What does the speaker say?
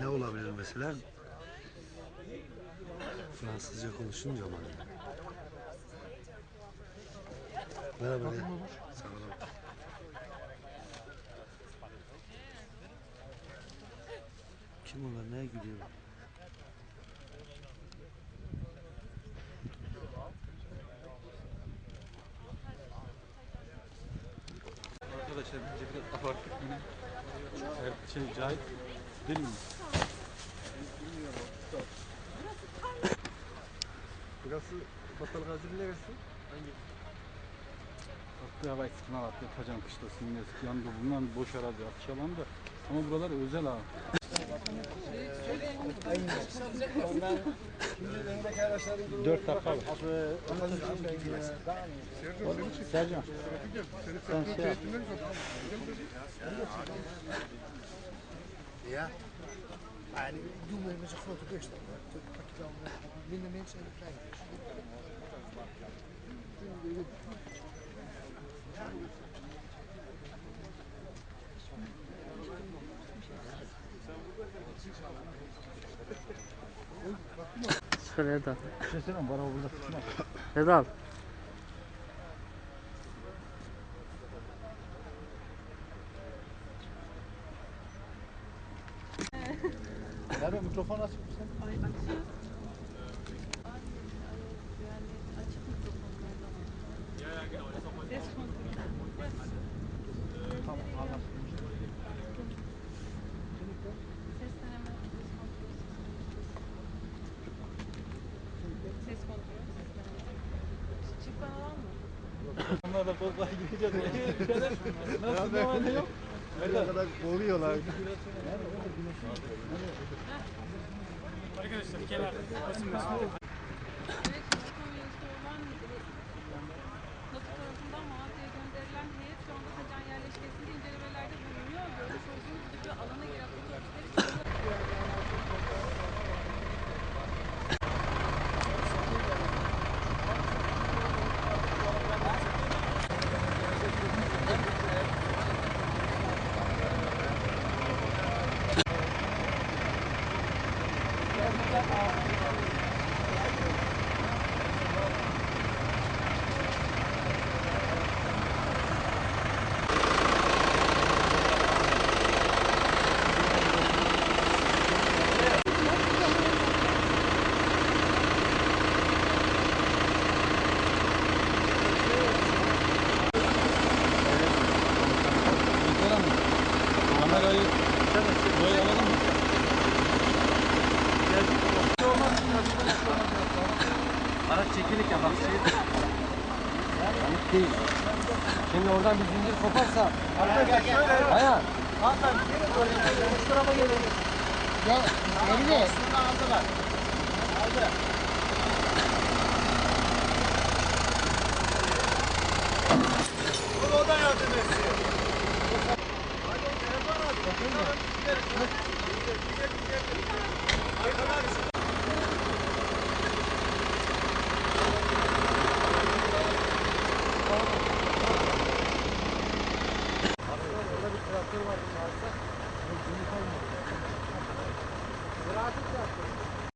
Ne olabilir mesela? Fransızca konuşunca mı? Merhaba. Sağ olun. Kim onlar? Neye gidiyor? Arkadaşlar yine. Her şey cahil değil mi? Burası Batal Gazi'nin neresi? Hangi? Attığı hava eskiden attı. Tacan kışlası yine eski yanında bulunan boş arazi atış alanı da. Ama buralar özel ha. Dört dakika var. Sercan. Sen şey yap. Ja. Maar die doen we met zo'n grote bus dan. hoor. Dan pak je dan eh, minder mensen en een kleine bus. Şöyle Erdal. Bir şey söyleyeyim mi? bana burada tutma. Erdal. Nerede mikrofon açık mısın? Ay açık. Ses kontrolü. Tamam anlaşıldı. Ses deneme, ses kontrolü, ses kontrolü. Ses deneme. Çift kanal mı? Onlar da korkar gireceğiz. Nasıl ne yok? Ne kadar boğuyorlar. Evet, NATO Yeter ama. çekilik yaparız. Şey... Balık değil. Şimdi oradan bir zincir koparsa. Hatta gel gel. Hayır. Hatta gelin oraya. Şu tarafa gelin. Ya elini. Aslında aldılar. Aldı. Bunu o da yardım etsin. Hadi telefon at. Bakın da. kalmadı fazla. Ziraatı yaptı.